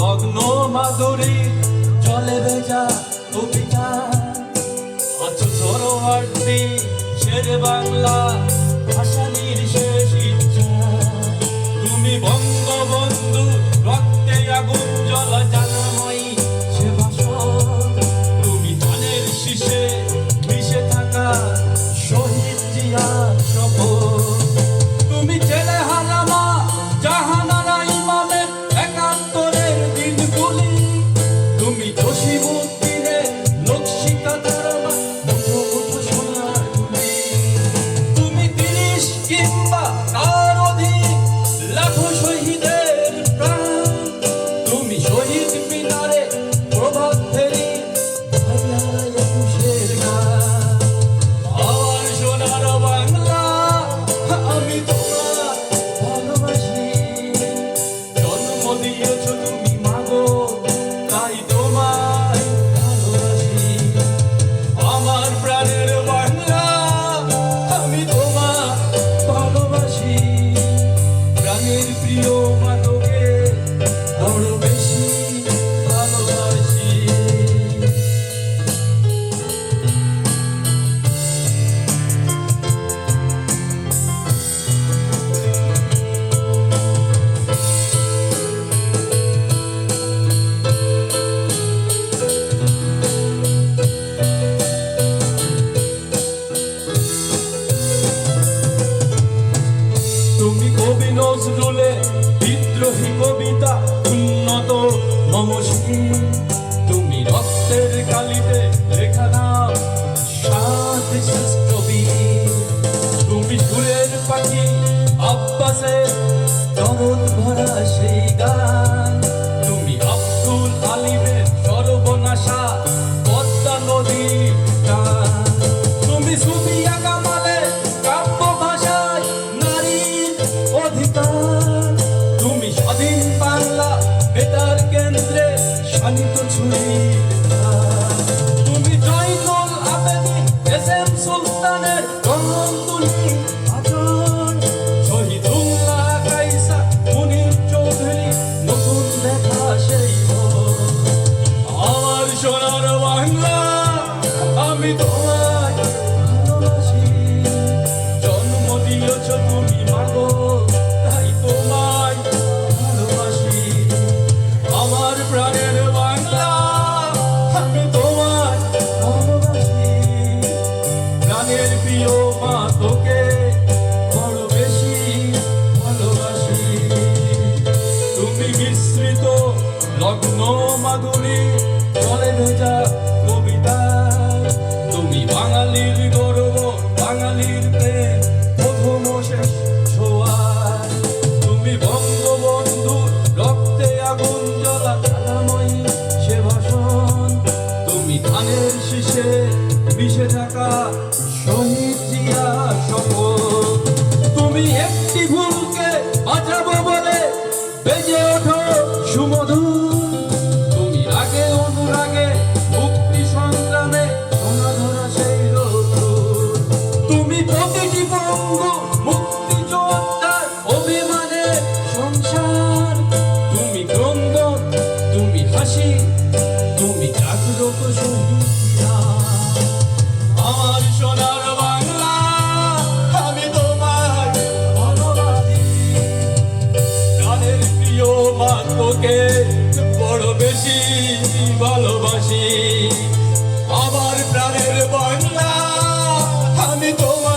নগ্ন মাধুরী জলে ভেজা কবিতা। আচু সরোয়ার্তি শের বাংলা ভাষা নজরুলে বিদ্রোহী কবিতা উন্নত। মমসী তুমি রক্তের কালিতে লেখা নাম সাত শ্রেষ্ঠ তুমি সুরের পাখি আব্বাসের দরদ বেতার কেন্দ্রে শানিত ছুরি তুমি জয়নুল আবেদি এস এম সুলতানের মিশে থাকা শহীদ জিয়া শপথ। তুমি একটি ভুলকে বাঁচাবো বলে বেজে ওঠো সুমধু তুমি আগে অনুরাগে মুক্তি সংগ্রামে ধরা ধরা সেই তুমি প্রতিটি পঙ্গ মুক্তি যোদ্ধার অভিমানে সংসার। তুমি ক্রন্দন, তুমি হাসি, তুমি জাগ্রত শহীদ ভালোবাসি। আমার প্রাণের বন্যা আমি তোমার